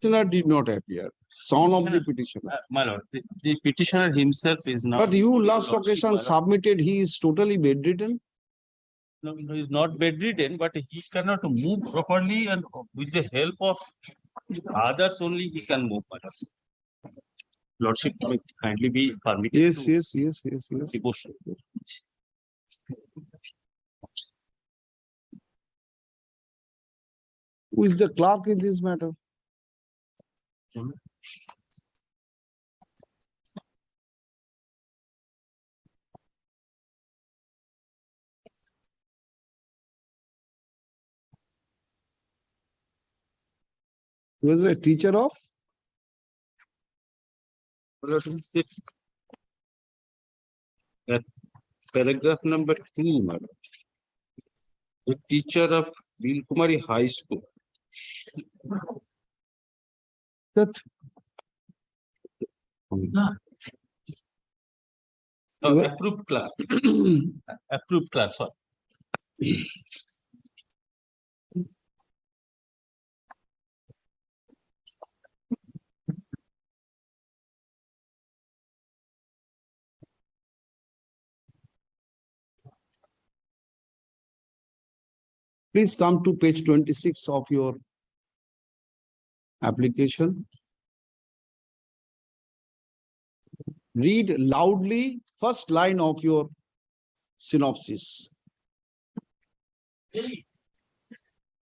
Petitioner did not appear, son of the petitioner. Uh, My lord, the- the petitioner himself is not. But you last occasion submitted, he is totally bedridden. No, no, he's not bedridden, but he cannot move properly and with the help of others only he can move. my lord. Lordship, kindly be permitted. Yes, to yes, yes, yes, yes. divorce. Who is the clerk in this matter? He Was a teacher of? Paragraph number two, madam. The teacher of Vilkumari High School. That, No, Wha- approved class. Approved class, sorry. please come to page twenty-six of your application. Read loudly first line of your synopsis.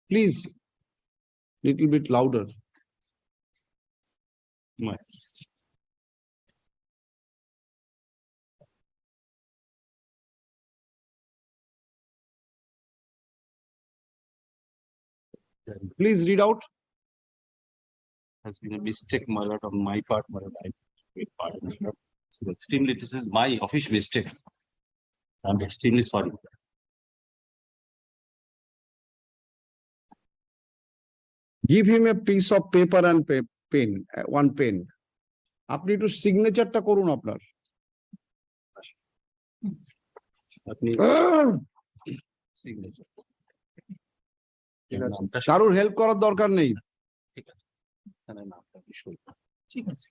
Please, little bit louder. My- Please read out. Has been a mistake, my lord, on my part, my lord. I beg pardon, my lord. Extremely, this is my office mistake. I'm extremely sorry. Give him a piece of paper and pen, uh, one pen. আপনি একটু সিগনেচারটা করুন আপনার আপনি signature. কারোর help করার দরকার নেই এখানে নামটা কি সই। ঠিক আছে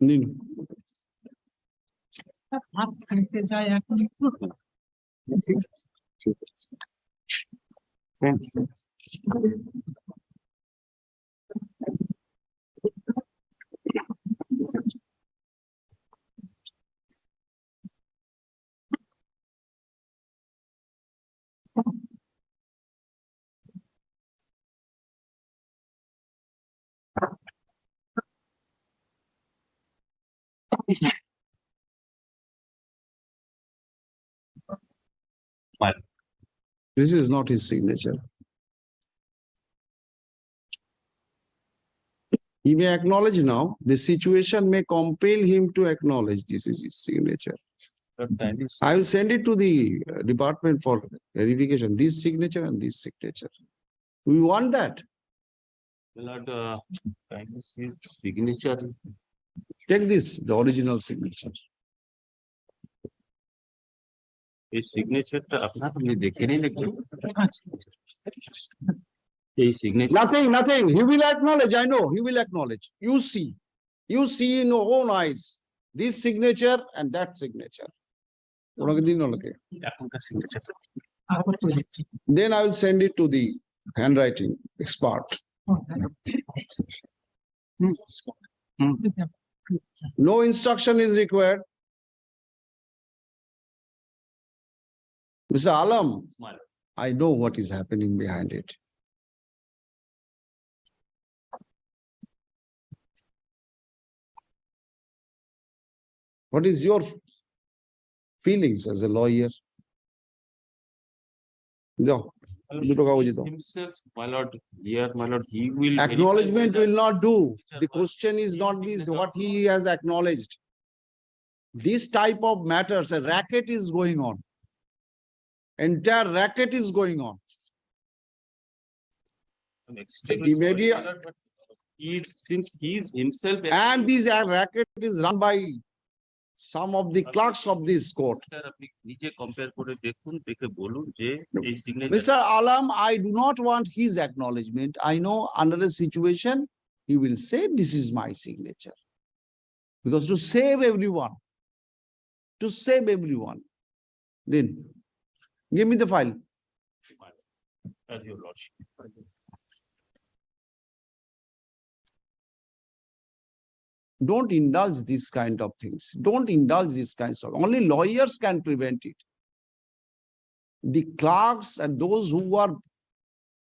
নিন ভাত খাইতে যায় এখন ঠিক আছে, ঠিক আছে। You. This is not his signature. He may acknowledge now, the situation may compel him to acknowledge this is his signature. I will send it to the department for verification, this signature and this signature. We want that. Lord, uh, signature. Take this, the original signature. এই সিগনেচারটা আপনার আপনি দেখে নিন একটু আচ্ছা এই signature Nothing, nothing. He will acknowledge, I know, he will acknowledge. You see, you see in your own eyes, this signature and that signature. ওনাকে দিন ওনাকে। এখনকার সিগনেচারটা আপত্তি দিচ্ছি Then I will send it to the handwriting expert. No instruction is required. Mr. Alam, I know what is happening behind it. What is your feelings as a lawyer? No. Himself, my lord, here, my lord, he will acknowledgement will not do. The question is not this what he has acknowledged. This type of matters, a racket is going on Entire racket is going on. I'm extremely sorry, Immediate- my lord, but He is, since he is himself. And this uh, racket is run by some of the clerks of this court. Sir, আপনি নিজে compare করে দেখুন, দেখে বলুন যে এই signature. Mr. Alam, I do not want his acknowledgement. I know under a situation, he will say, this is my signature. Because to save everyone, to save everyone, then give me the file. As your lordship. Don't indulge these kind of things. Don't indulge these kinds of, only lawyers can prevent it. The clerks and those who are,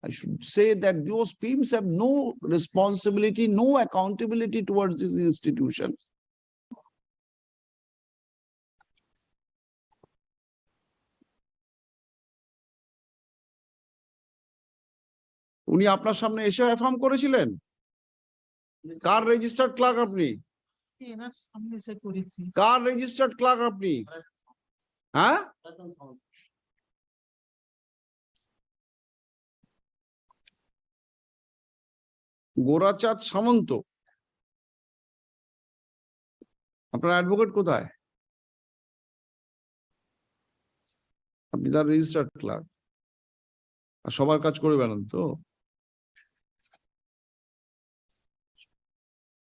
I should say that those PIMs have no responsibility, no accountability towards this institution. উনি আপনার সামনে এসে affirm করেছিলেন? কার registered clerk আপনি? কার registered clerk আপনি? হ্যাঁ? গোরাচাঁদ সামন্ত। আপনার advocate কোথায়? আপনি তার রেজিস্টার্ড ক্লার্ক আর সবার কাজ করে বেড়ান তো।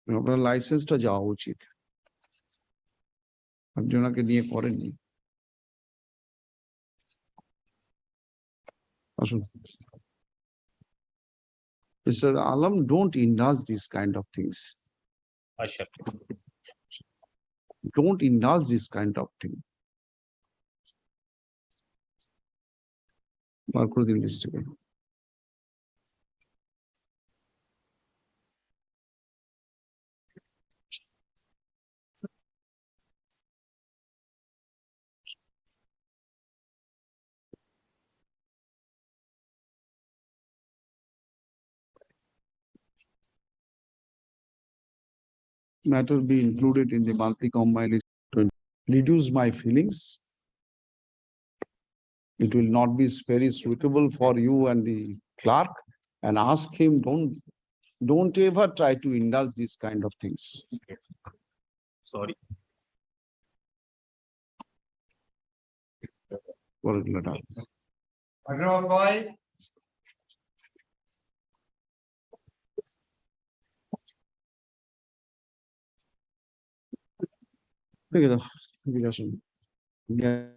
আপনার লাইসেন্সটা যাওয়া উচিত আপনি ওনাকে নিয়ে করেননি আসুন Mr. Alam, don't indulge these kind of things. I shall. Don't indulge this kind of thing. বার করে Matter be included in the monthly combined list to reduce my feelings. It will not be very suitable for you and the clerk and ask him, don't, don't ever try to indulge these kind of things. Sorry. 那个的，那个叫什么？应该